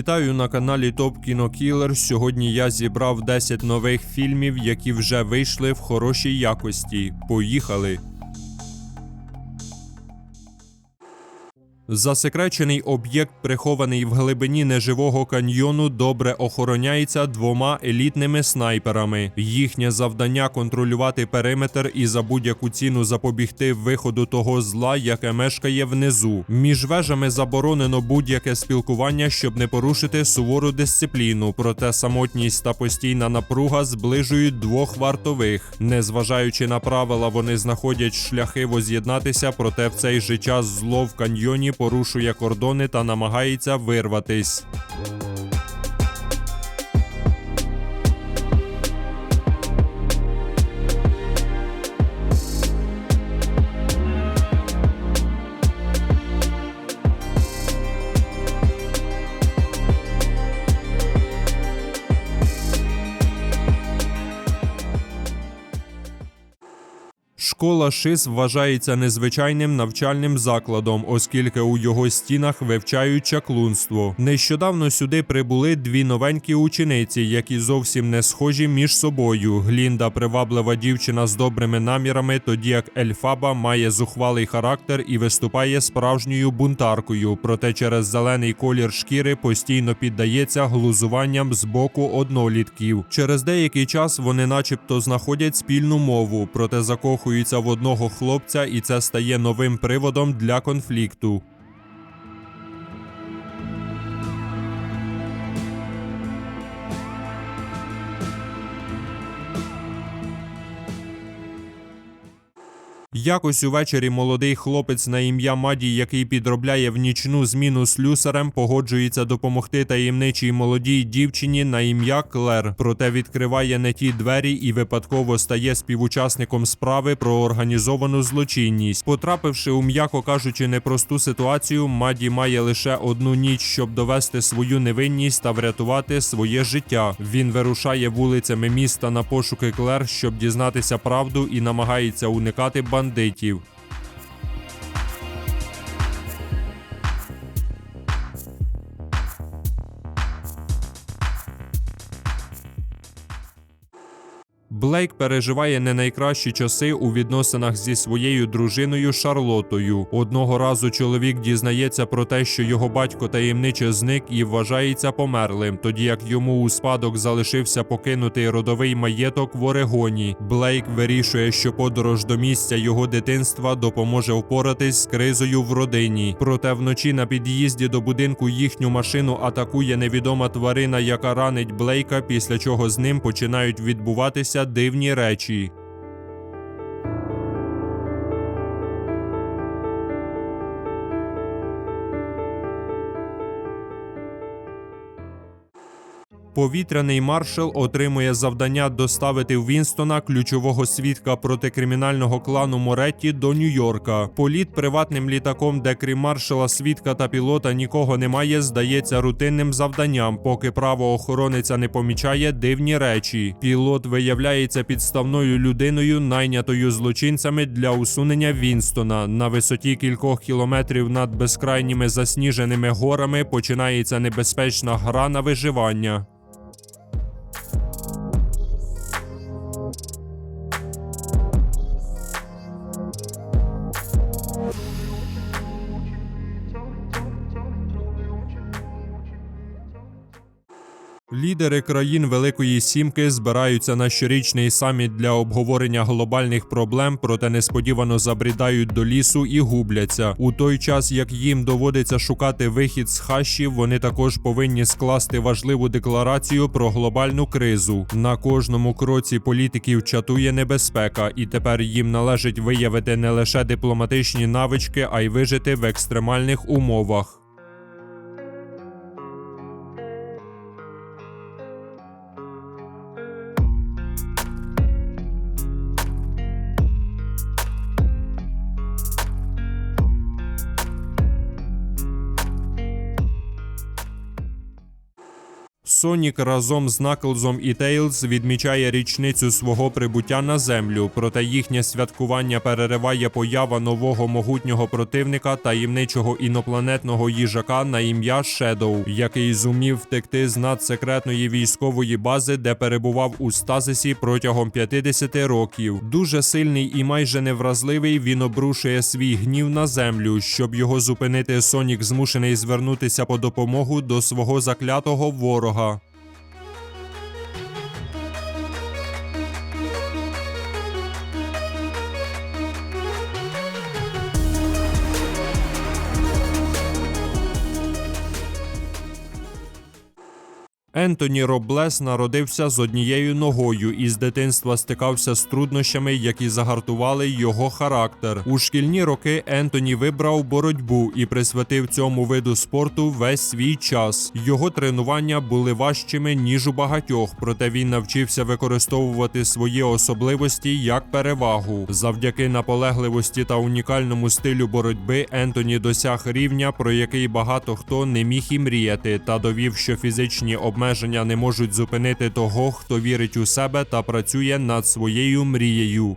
Вітаю на каналі Топ Кіно Кілер. Сьогодні я зібрав 10 нових фільмів, які вже вийшли в хорошій якості. Поїхали! Засекречений об'єкт, прихований в глибині неживого каньйону, добре охороняється двома елітними снайперами. Їхнє завдання контролювати периметр і за будь-яку ціну запобігти виходу того зла, яке мешкає внизу. Між вежами заборонено будь-яке спілкування, щоб не порушити сувору дисципліну. Проте самотність та постійна напруга зближують двох вартових. Незважаючи на правила, вони знаходять шляхи воз'єднатися, проте в цей же час зло в каньйоні порушує кордони та намагається вирватись. Школа ШИС вважається незвичайним навчальним закладом, оскільки у його стінах вивчають чаклунство. Нещодавно сюди прибули дві новенькі учениці, які зовсім не схожі між собою. Глінда приваблива дівчина з добрими намірами, тоді як Ельфаба має зухвалий характер і виступає справжньою бунтаркою. Проте через зелений колір шкіри постійно піддається глузуванням з боку однолітків. Через деякий час вони, начебто, знаходять спільну мову, проте закохуються в одного хлопця, і це стає новим приводом для конфлікту. Якось увечері молодий хлопець на ім'я Маді, який підробляє в нічну зміну слюсарем, погоджується допомогти таємничій молодій дівчині на ім'я Клер. Проте відкриває не ті двері і випадково стає співучасником справи про організовану злочинність. Потрапивши у м'яко кажучи непросту ситуацію, Маді має лише одну ніч, щоб довести свою невинність та врятувати своє життя. Він вирушає вулицями міста на пошуки Клер, щоб дізнатися правду і намагається уникати бандитів. Блейк переживає не найкращі часи у відносинах зі своєю дружиною Шарлотою. Одного разу чоловік дізнається про те, що його батько таємниче зник і вважається померлим, тоді як йому у спадок залишився покинутий родовий маєток в Орегоні. Блейк вирішує, що подорож до місця його дитинства допоможе впоратись з кризою в родині. Проте вночі на під'їзді до будинку їхню машину атакує невідома тварина, яка ранить Блейка, після чого з ним починають відбуватися дивні речі. Повітряний маршал отримує завдання доставити Вінстона, ключового свідка проти кримінального клану Моретті, до Нью-Йорка. Політ приватним літаком, де крім маршала, свідка та пілота нікого немає, здається рутинним завданням, поки правоохоронеця не помічає дивні речі. Пілот виявляється підставною людиною, найнятою злочинцями для усунення Вінстона. На висоті кількох кілометрів над безкрайніми засніженими горами починається небезпечна гра на виживання. Лідери країн Великої Сімки збираються на щорічний саміт для обговорення глобальних проблем, проте несподівано забрідають до лісу і губляться. У той час, як їм доводиться шукати вихід з хащів, вони також повинні скласти важливу декларацію про глобальну кризу. На кожному кроці політиків чатує небезпека, і тепер їм належить виявити не лише дипломатичні навички, а й вижити в екстремальних умовах. Сонік разом з Наклзом і Тейлз відмічає річницю свого прибуття на землю, проте їхнє святкування перериває поява нового могутнього противника таємничого інопланетного їжака на ім'я Шедоу, який зумів втекти з надсекретної військової бази, де перебував у стазисі протягом 50 років. Дуже сильний і майже невразливий, він обрушує свій гнів на землю. Щоб його зупинити, Сонік змушений звернутися по допомогу до свого заклятого ворога. Ентоні Роблес народився з однією ногою і з дитинства стикався з труднощами, які загартували його характер. У шкільні роки Ентоні вибрав боротьбу і присвятив цьому виду спорту весь свій час. Його тренування були важчими ніж у багатьох, проте він навчився використовувати свої особливості як перевагу. Завдяки наполегливості та унікальному стилю боротьби Ентоні досяг рівня, про який багато хто не міг і мріяти, та довів, що фізичні обмеження не можуть зупинити того, хто вірить у себе та працює над своєю мрією.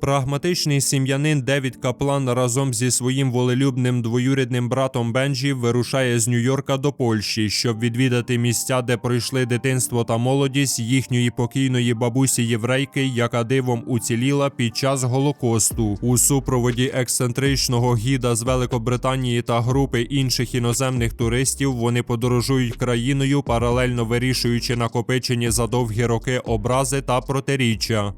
Прагматичний сім'янин Девід Каплан разом зі своїм волелюбним двоюрідним братом Бенджі вирушає з Нью-Йорка до Польщі, щоб відвідати місця, де пройшли дитинство та молодість їхньої покійної бабусі єврейки, яка дивом уціліла під час голокосту. У супроводі ексцентричного гіда з Великобританії та групи інших іноземних туристів вони подорожують країною, паралельно вирішуючи накопичені за довгі роки образи та протиріччя.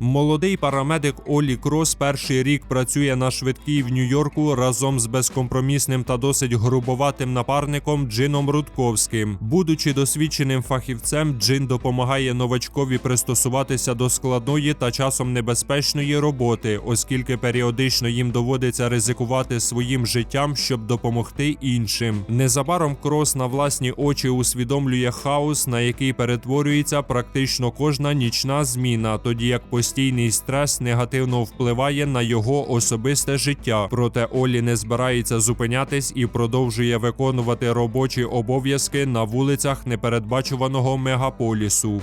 Молодий парамедик Олі Крос перший рік працює на швидкій в Нью-Йорку разом з безкомпромісним та досить грубоватим напарником Джином Рудковським. Будучи досвідченим фахівцем, Джин допомагає новачкові пристосуватися до складної та часом небезпечної роботи, оскільки періодично їм доводиться ризикувати своїм життям, щоб допомогти іншим. Незабаром Крос на власні очі усвідомлює хаос, на який перетворюється практично кожна нічна зміна, тоді як постійний стрес негативно впливає на його особисте життя. Проте Олі не збирається зупинятись і продовжує виконувати робочі обов'язки на вулицях непередбачуваного мегаполісу.